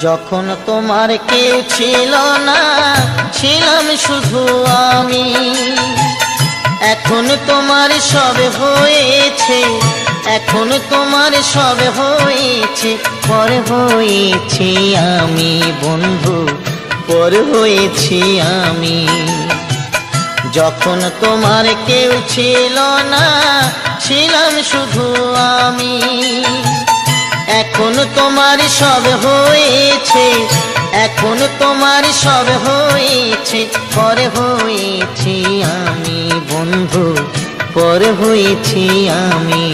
যখন তোমার কেউ ছিল না, ছিলাম শুধু আমি। এখন তোমার সব হয়েছে, এখন তোমার সব হয়েছে, পর হয়েছি আমি বন্ধু, পর হয়েছি আমি। যখন তোমার কেউ ছিল না, ছিলাম শুধু আমি। এখন তোমার সব হয়েছে, এখন তোমার সব হয়েছে, পরে হয়েছি আমি বন্ধু, পরে হয়েছি আমি।